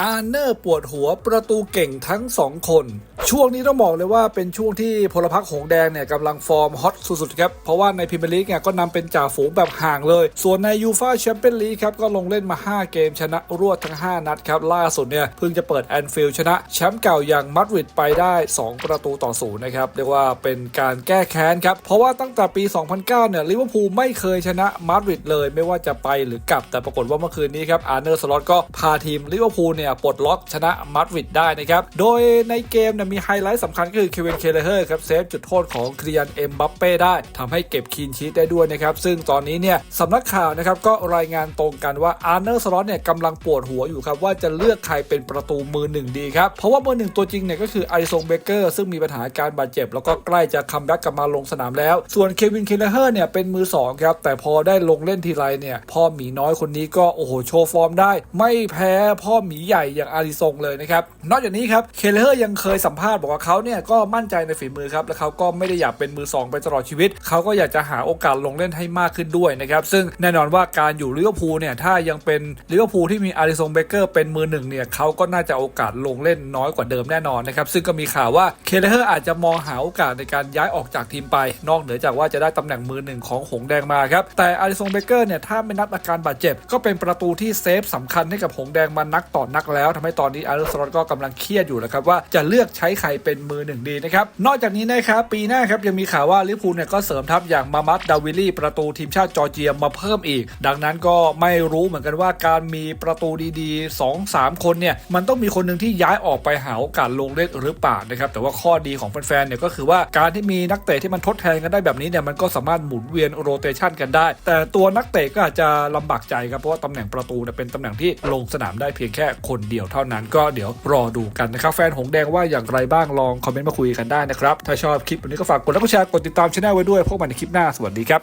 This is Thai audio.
อาร์เนอร์ปวดหัวประตูเก่งทั้ง 2 คน ช่วงนี้ต้องบอกเลยว่าเป็นช่วงที่พลพรรคหงแดงเนี่ยกำลังฟอร์มฮอตสุดๆครับเพราะว่าในพรีเมียร์ลีกเนี่ยก็นำเป็นจ่าฝูงแบบห่างเลย ส่วนในยูฟาแชมเปี้ยนลีกครับก็ลงเล่นมา 5 เกมชนะรวดทั้ง 5 นัดครับ ล่าสุดเนี่ยเพิ่งจะเปิดแอนฟิลด์ชนะแชมป์เก่าอย่างมาดริดไปได้ 2 ประตูต่อศูนย์นะครับเรียกว่าเป็นการแก้แค้นครับเพราะว่าตั้งแต่ปี 2009เนี่ยลิเวอร์พูลไม่เคยชนะมาดริดเลย ไม่ว่าจะไปหรือกลับแต่ปรากฏว่าเมื่อคืนนี้ครับอาร์เนอร์สล็อตก็พาทีมลิเวอร์พูลเนี่ยปลดล็อกชนะมาดริดได้นะครับ โดยในเกมเนี่ยมีไฮไลท์สำคัญก็คือเควินเคเลเฮอร์ครับเซฟจุดโทษของเคลียนเอ็มบัปเป้ได้ทำให้เก็บคีนชีตได้ด้วยนะครับ ซึ่งตอนนี้เนี่ยสำนักข่าวนะครับก็รายงานตรงกันว่าอาร์เนอร์สล็อตเนี่ยกำลังปวดหัวอยู่ครับว่าจะเลือกใครเป็นประตูมือหนึ่งดีครับ เพราะว่ามือหนึ่งตัวจริงเนี่ยก็คืออาริซงเบเกอร์ซึ่งมีปัญหาการบาดเจ็บ แล้วก็ใกล้จะคัมแบ็กกลับมาลงสนามแล้ว ส่วนเควินเคเลเฮอร์เนี่ยเป็นมือสองครับแต่พอได้ลงเล่นทีไรเนี่ยพ่อหมีน้อยคนนี้ก็โอ้โหโชว์ฟอร์มได้ ไม่แพ้พ่อหมีใหญ่อย่างอาริซงเลยนะครับ นอกจากนี้ครับ เคเลเฮอร์ยังเคยสัมภาษณ์บอกว่าเขาเนี่ยก็มั่นใจในฝีมือครับ และเขาก็ไม่ได้อยากเป็นมือสองไปตลอดชีวิต เขาก็อยากจะหาโอกาสลงเล่นให้มากขึ้นด้วยนะครับ ซึ่งแน่นอนว่าการอยู่ลิเวอร์พูลเนี่ย ถ้ายังเป็นลิเวอร์พูลที่มีอาริซงเบเกอร์เป็นมือหนึ่งเนี่ย เขาก็น่าจะโอกาสลงเล่นน้อยกว่าเดิมแน่นอนนะครับ ซึ่งก็มีข่าวว่าเคเลเฮอร์อาจจะมองหาโอกาสในการย้ายออกจากทีมไป นอกเหนือจากว่าจะได้ตำแหน่งมือหนึ่งของหงแดงมาครับ แต่อาริซงเบเกอร์เนี่ย ถ้าไม่นับอาการบาดเจ็บ ก็เป็นประตูที่เซฟสำคัญให้กับหงแดงมานักต่อนักแล้วทำให้ตอนนี้อาร์เซนอลก็กำลังเครียดอยู่นะครับว่าจะเลือกใช้ใครเป็นมือหนึ่งดีนะครับนอกจากนี้นะครับปีหน้าครับยังมีข่าวว่าลิเวอร์พูลเนี่ยก็เสริมทัพอย่างมามัดดาวิลลี่ประตูทีมชาติจอร์เจียมาเพิ่มอีก ดังนั้นก็ไม่รู้เหมือนกันว่าการมีประตูดีๆ 2 3 คนเนี่ยมันต้องมีคนหนึ่งที่ย้ายออกไปหาโอกาสลงเล่นหรือเปล่านะครับแต่ว่าข้อดีของแฟนๆเนี่ยก็คือว่าการที่มีนักเตะที่มันทดแทนกันได้แบบนี้เนี่ยมันก็สามารถหมุนเวียนโรเตชันกันได้ แต่ตัวนักเตะก็อาจจะลำบากใจครับเพราะว่าตำแหน่งประตูเนี่ยเป็นตำแหน่งที่ลงสนามได้เพียงแค่คนเดียวเท่านั้นก็เดี๋ยวรอดูกันนะครับแฟนหงแดงว่าอย่างไรบ้างลองคอมเมนต์มาคุยกันได้นะครับถ้าชอบคลิปวันนี้ก็ฝากกดไลค์กดแชร์กดติดตามช่องไว้ด้วยพบกันในคลิปหน้าสวัสดีครับ